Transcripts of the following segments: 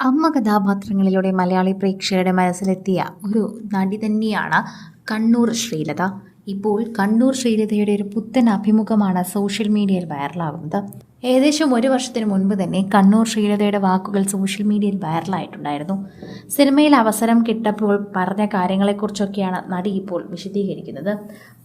അമ്മ കഥാപാത്രങ്ങളിലൂടെ മലയാളി പ്രേക്ഷകരുടെ മനസ്സിലെത്തിയ ഒരു നടി തന്നെയാണ് കണ്ണൂർ ശ്രീലത. ഇപ്പോൾ കണ്ണൂർ ശ്രീലതയുടെ ഒരു പുത്തൻ അഭിമുഖമാണ് സോഷ്യൽ മീഡിയയിൽ വൈറലാകുന്നത് ഏകദേശം ഒരു വർഷത്തിന് മുൻപ് തന്നെ കണ്ണൂർ ശ്രീലതയുടെ വാക്കുകൾ സോഷ്യൽ മീഡിയയിൽ വൈറലായിട്ടുണ്ടായിരുന്നു. സിനിമയിൽ അവസരം കിട്ടപ്പോൾ പറഞ്ഞ കാര്യങ്ങളെക്കുറിച്ചൊക്കെയാണ് നടി ഇപ്പോൾ വിശദീകരിക്കുന്നത്.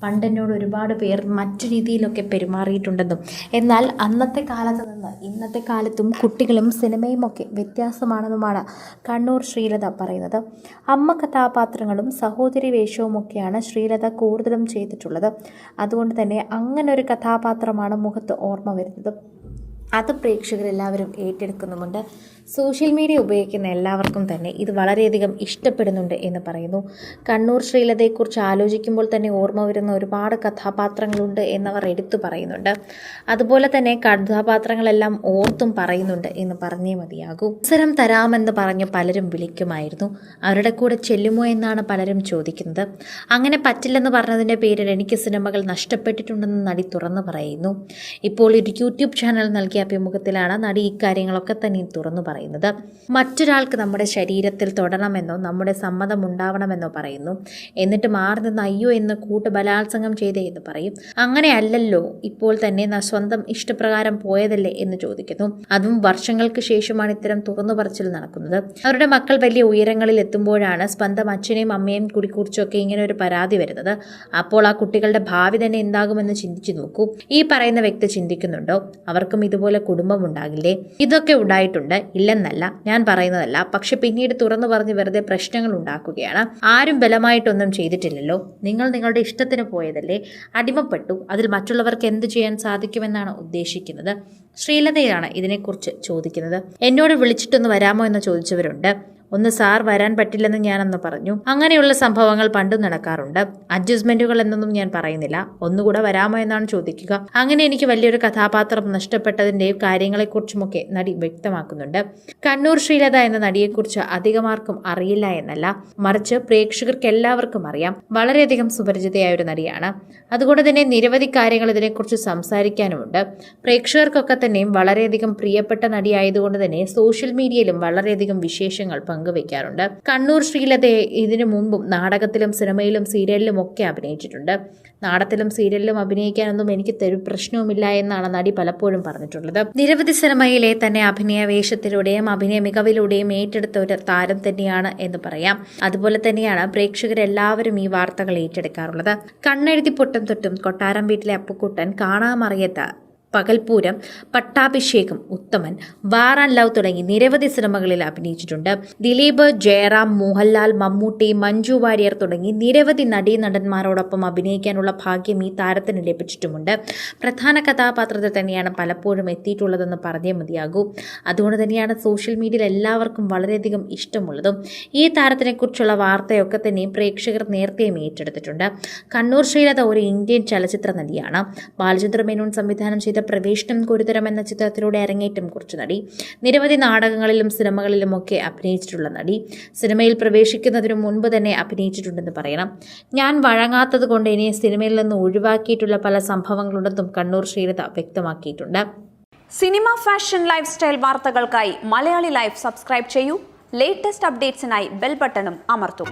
പണ്ട് എന്നോട് ഒരുപാട് പേർ മറ്റു രീതിയിലൊക്കെ പെരുമാറിയിട്ടുണ്ടെന്നും എന്നാൽ അന്നത്തെ കാലത്ത് നിന്ന് ഇന്നത്തെ കാലത്തും കുട്ടികളും സിനിമയുമൊക്കെ വ്യത്യാസമാണെന്നുമാണ് കണ്ണൂർ ശ്രീലത പറയുന്നത്. അമ്മ കഥാപാത്രങ്ങളും സഹോദരി വേഷവുമൊക്കെയാണ് ശ്രീലത കൂടുതലും ചെയ്തിട്ടുള്ളത്. അതുകൊണ്ട് തന്നെ അങ്ങനെ ഒരു കഥാപാത്രമാണ് മുഖത്ത് ഓർമ്മ വരുന്നത്. അത് പ്രേക്ഷകരെല്ലാവരും ഏറ്റെടുക്കുന്നുമുണ്ട്. സോഷ്യൽ മീഡിയ ഉപയോഗിക്കുന്ന എല്ലാവർക്കും തന്നെ ഇത് വളരെയധികം ഇഷ്ടപ്പെടുന്നുണ്ട് എന്ന് പറയുന്നു. കണ്ണൂർ ശ്രീലതയെക്കുറിച്ച് ആലോചിക്കുമ്പോൾ തന്നെ ഓർമ്മ വരുന്ന ഒരുപാട് കഥാപാത്രങ്ങളുണ്ട് എന്നവർ എടുത്തു പറയുന്നുണ്ട്. അതുപോലെ തന്നെ കഥാപാത്രങ്ങളെല്ലാം ഓർത്തും പറയുന്നുണ്ട് എന്ന് പറഞ്ഞേ മതിയാകൂ. അവസരം തരാമെന്ന് പറഞ്ഞ് പലരും വിളിക്കുമായിരുന്നു. അവരുടെ കൂടെ ചെല്ലുമോ എന്നാണ് പലരും ചോദിക്കുന്നത്. അങ്ങനെ പറ്റില്ലെന്ന് പറഞ്ഞതിന്റെ പേരിൽ എനിക്ക് സിനിമകൾ നഷ്ടപ്പെട്ടിട്ടുണ്ടെന്ന് നടി തുറന്നു പറയുന്നു. ഇപ്പോൾ ഒരു യൂട്യൂബ് ചാനൽ നൽകിയ അഭിമുഖത്തിലാണ് നടി ഇക്കാര്യങ്ങളൊക്കെ തന്നെ തുറന്നു പറയുന്നത്. മറ്റൊരാൾക്ക് നമ്മുടെ ശരീരത്തിൽ തൊടണമെന്നോ നമ്മുടെ സമ്മതം ഉണ്ടാവണമെന്നോ പറയുന്നു. എന്നിട്ട് മാറി നിന്ന് അയ്യോ എന്ന് കൂട്ട് ബലാത്സംഗം ചെയ്തേ എന്ന് പറയും. അങ്ങനെയല്ലല്ലോ ഇപ്പോൾ തന്നെ സ്വന്തം ഇഷ്ടപ്രകാരം പോയതല്ലേ എന്ന് ചോദിക്കുന്നു. അതും വർഷങ്ങൾക്ക് ശേഷമാണ് ഇത്തരം തുറന്നു പറച്ചിൽ നടക്കുന്നത്. അവരുടെ മക്കൾ വലിയ ഉയരങ്ങളിൽ എത്തുമ്പോഴാണ് സ്വന്തം അച്ഛനെയും അമ്മയും കൂടി കുറിച്ചൊക്കെ ഇങ്ങനെ ഒരു പരാതി വരുന്നത്. അപ്പോൾ ആ കുട്ടികളുടെ ഭാവി തന്നെ എന്താകുമെന്ന് ചിന്തിച്ചു നോക്കൂ. ഈ പറയുന്ന വ്യക്തി ചിന്തിക്കുന്നുണ്ടോ? അവർക്കും ഇതുപോലെ കുടുംബം ഉണ്ടാകില്ലേ ഇതൊക്കെ ഉണ്ടായിട്ടുണ്ട്. ഇല്ലെന്നല്ല ഞാൻ പറയുന്നതല്ല. പക്ഷെ പിന്നീട് തുറന്നു പറഞ്ഞ് വെറുതെ പ്രശ്നങ്ങൾ ഉണ്ടാക്കുകയാണ്. ആരും ബലമായിട്ടൊന്നും ചെയ്തിട്ടില്ലല്ലോ. നിങ്ങൾ നിങ്ങളുടെ ഇഷ്ടത്തിന് പോയതല്ലേ? അടിമപ്പെട്ടു. അതിൽ മറ്റുള്ളവർക്ക് എന്ത് ചെയ്യാൻ സാധിക്കുമെന്നാണ് ഉദ്ദേശിക്കുന്നത്. ശ്രീലതയാണ് ഇതിനെക്കുറിച്ച് ചോദിക്കുന്നത്. എന്നോട് വിളിച്ചിട്ടൊന്ന് വരാമോ എന്ന് ചോദിച്ചവരുണ്ട്. ഒന്ന് സാർ വരാൻ പറ്റില്ലെന്ന് ഞാനന്ന് പറഞ്ഞു. അങ്ങനെയുള്ള സംഭവങ്ങൾ പണ്ടും നടക്കാറുണ്ട്. അഡ്ജസ്റ്റ്മെന്റുകൾ എന്നൊന്നും ഞാൻ പറയുന്നില്ല. ഒന്നുകൂടെ വരാമോ എന്നാണ് ചോദിക്കുക. അങ്ങനെ എനിക്ക് വലിയൊരു കഥാപാത്രം നഷ്ടപ്പെട്ടതിന്റെയും കാര്യങ്ങളെക്കുറിച്ചുമൊക്കെ നടി വ്യക്തമാക്കുന്നുണ്ട്. കണ്ണൂർ ശ്രീലത എന്ന നടിയെക്കുറിച്ച് അധികമാർക്കും അറിയില്ല എന്നല്ല. മറിച്ച് പ്രേക്ഷകർക്ക് എല്ലാവർക്കും അറിയാം. വളരെയധികം സുപരിചിതയായ ഒരു നടിയാണ്. അതുകൊണ്ട് തന്നെ നിരവധി കാര്യങ്ങൾ ഇതിനെക്കുറിച്ച് സംസാരിക്കാനുമുണ്ട്. പ്രേക്ഷകർക്കൊക്കെ തന്നെയും വളരെയധികം പ്രിയപ്പെട്ട നടിയായതുകൊണ്ട് തന്നെ സോഷ്യൽ മീഡിയയിലും വളരെയധികം വിശേഷങ്ങൾ പങ്കുവെക്കാറുണ്ട് കണ്ണൂർ ശ്രീലതയെ ഇതിനു മുമ്പും നാടകത്തിലും സിനിമയിലും സീരിയലിലും ഒക്കെ അഭിനയിച്ചിട്ടുണ്ട്. നാടകത്തിലും സീരിയലിലും അഭിനയിക്കാനൊന്നും എനിക്ക് തെരു പ്രശ്നവുമില്ല എന്നാണ് നടി പലപ്പോഴും പറഞ്ഞിട്ടുള്ളത്. നിരവധി സിനിമയിലെ തന്നെ അഭിനയ വേഷത്തിലൂടെയും അഭിനയ മികവിലൂടെയും ഏറ്റെടുത്ത ഒരു താരം തന്നെയാണ് എന്ന് പറയാം. അതുപോലെ തന്നെയാണ് പ്രേക്ഷകരെല്ലാവരും ഈ വാർത്തകൾ ഏറ്റെടുക്കാറുള്ളത്. കണ്ണെഴുതി പൊട്ടം തൊട്ടും Kottaram Veettile Appukuttan Kanamarayathu Pakalpooram Pattabhishekam Uthaman war and love തുടങ്ങി നിരവധി സിനിമകളിൽ അഭിനയിച്ചിട്ടുണ്ട്. ദിലീപ് ജയറാം മോഹൻലാൽ മമ്മൂട്ടി മഞ്ജു വാര്യർ തുടങ്ങി നിരവധി നടീനടന്മാരോടൊപ്പം അഭിനയിക്കാനുള്ള ഭാഗ്യം ഈ താരത്തിന് ലഭിച്ചിട്ടുമുണ്ട്. പ്രധാന കഥാപാത്രത്തിൽ തന്നെയാണ് പലപ്പോഴും എത്തിയിട്ടുള്ളതെന്ന് പറഞ്ഞേ മതിയാകൂ. അതുകൊണ്ട് തന്നെയാണ് സോഷ്യൽ മീഡിയയിൽ എല്ലാവർക്കും വളരെയധികം ഇഷ്ടമുള്ളതും ഈ താരത്തിനെക്കുറിച്ചുള്ള വാർത്തയൊക്കെ തന്നെയും പ്രേക്ഷകർ നേരത്തെയും ഏറ്റെടുത്തിട്ടുണ്ട്. കണ്ണൂർ ശൈലത ഒരു ഇന്ത്യൻ ചലച്ചിത്ര നടിയാണ്. ബാലചന്ദ്ര മേനോൻ സംവിധാനം ചെയ്ത പ്രവേശനം കൊരുതരം എന്ന ചിത്രത്തിലൂടെ അരങ്ങേറ്റം കുറിച്ച നടി. നിരവധി നാടകങ്ങളിലും സിനിമകളിലും ഒക്കെ അഭിനയിച്ചിട്ടുള്ള നടി. സിനിമയിൽ പ്രവേശിക്കുന്നതിനു മുൻപ് തന്നെ അഭിനയിച്ചിട്ടുണ്ടെന്ന് പറയണം. ഞാൻ വഴങ്ങാത്തത് കൊണ്ട് ഇനി സിനിമയിൽ നിന്ന് ഒഴിവാക്കിയിട്ടുള്ള പല സംഭവങ്ങളുണ്ടെന്നും കണ്ണൂർ ശ്രീലത വ്യക്തമാക്കിയിട്ടുണ്ട്. സിനിമ ഫാഷൻ ലൈഫ് സ്റ്റൈൽ വാർത്തകൾക്കായി മലയാളി ലൈഫ് സബ്സ്ക്രൈബ് ചെയ്യൂ. ലേറ്റസ്റ്റ് അപ്ഡേറ്റ്സിനായി ബെൽ ബട്ടണും അമർത്തും.